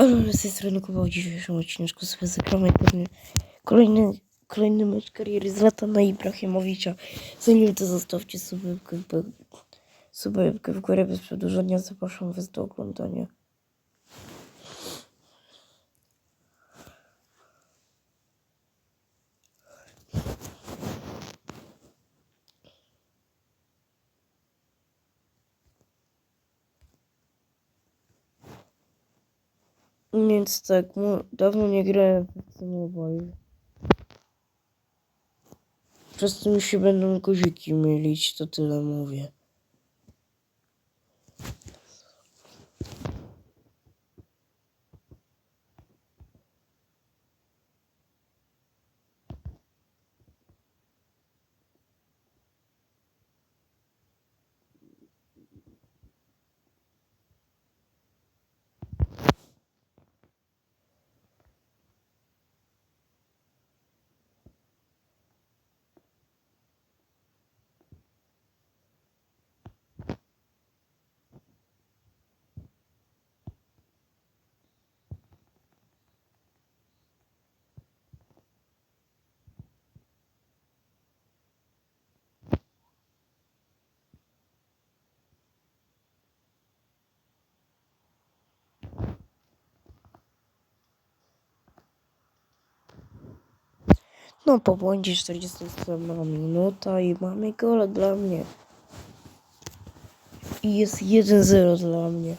Ale z tej strony Kuba w dzisiejszym odcineczku sobie zagramy pewnie kolejny, kolejny mecz kariery z Latana Ibrahimowicza. Zanim to zostawcie subkę w górę bez przedłużenia. Zapraszam was do oglądania. Więc tak, dawno nie grałem w PC Mobile. Przez to mi się będą guziki mylić, to tyle mówię. No, po błędzie 47 minuta i mamy gola dla mnie. I jest 1-0 dla mnie.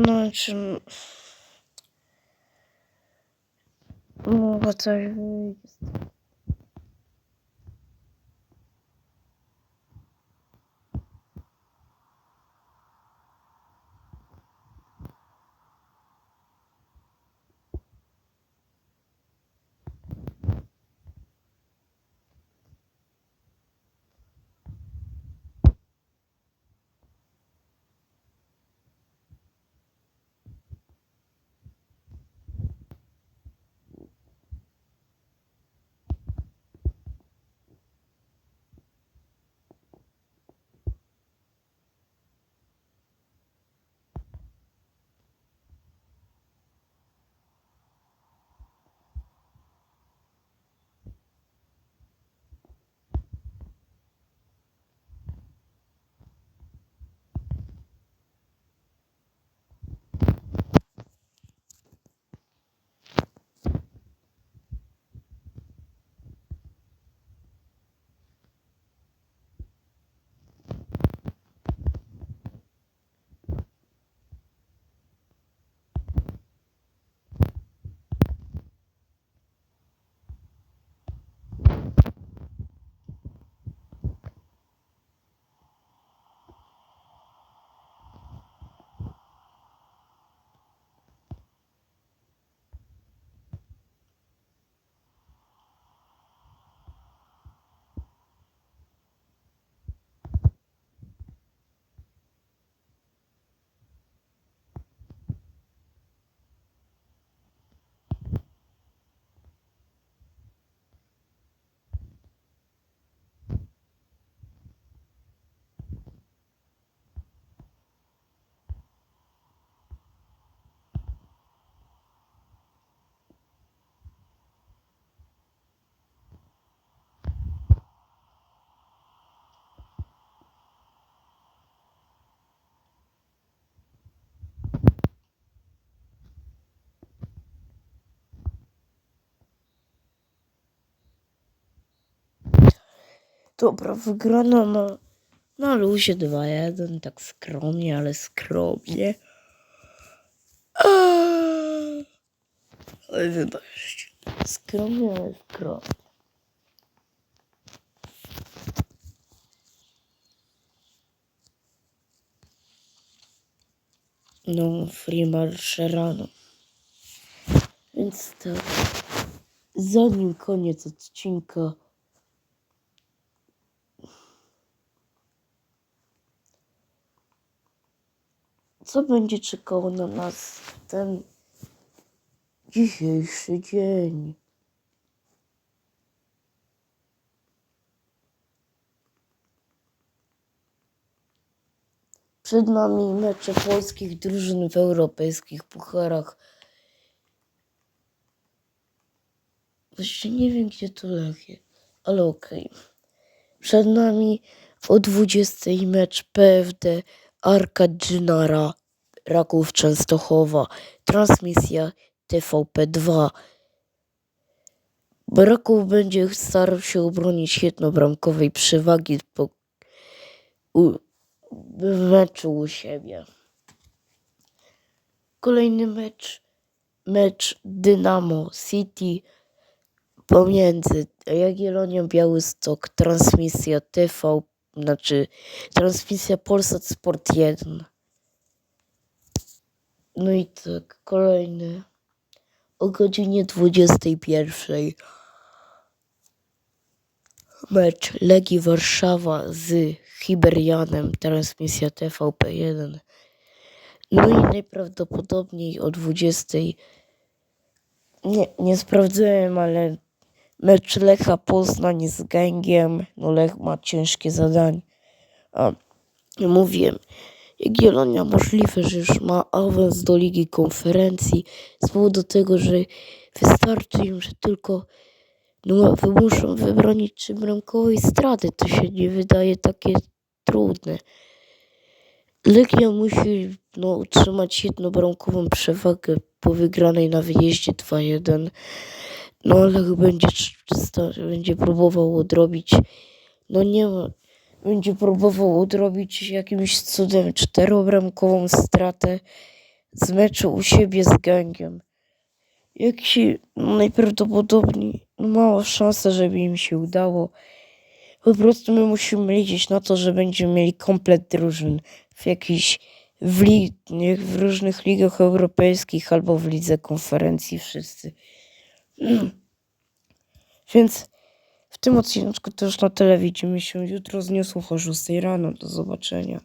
Ну, чим... Ну, готові їсти. Э, Dobra, wygrano, no. Na luzie 2-1, tak skromnie, ale skromnie. Eee. Ale wybaczcie. Skromnie, ale skromnie. No, Freemarsze rano. Więc tak. Zanim koniec odcinka. Co będzie czekało na nas ten dzisiejszy dzień? Przed nami mecze polskich drużyn w europejskich pucharach. Właściwie nie wiem, gdzie to leży, ale okej. Przed nami o 20 mecz PFD Arka Dżynara Raków Częstochowa. Transmisja TVP2. Raków będzie starał się obronić jednobramkowej przewagi po u, meczu u siebie. Kolejny mecz, mecz Dynamo City pomiędzy Jagiellonią Białystok, transmisja TV, znaczy transmisja Polsat Sport 1. No i tak, kolejny o godzinie 21. Mecz Legii Warszawa z Hiberianem, transmisja TVP1. No i najprawdopodobniej o 20. Nie, nie sprawdzałem, ale mecz Lecha Poznań z Gęgiem. No Lech ma ciężkie zadanie. A mówiłem, Jagiellonia możliwe, że już ma awans do Ligi Konferencji z powodu tego, że wystarczy im, że tylko no, muszą wybronić trzy bramkowej straty. To się nie wydaje takie trudne. Legia musi no, utrzymać jednobramkową przewagę po wygranej na wyjeździe 2-1. No Lech będzie, będzie próbował odrobić. No nie ma. Będzie próbował odrobić jakimś cudem czterobramkową stratę z meczu u siebie z gangiem. Jak się no, najprawdopodobniej no, mała szansa, żeby im się udało. Po prostu my musimy liczyć na to, że będziemy mieli komplet drużyn w jakichś w, li, w różnych ligach europejskich albo w lidze konferencji wszyscy. Więc w tym odcinku to już na tyle widzimy się jutro z newsów o 6 rano. Do zobaczenia.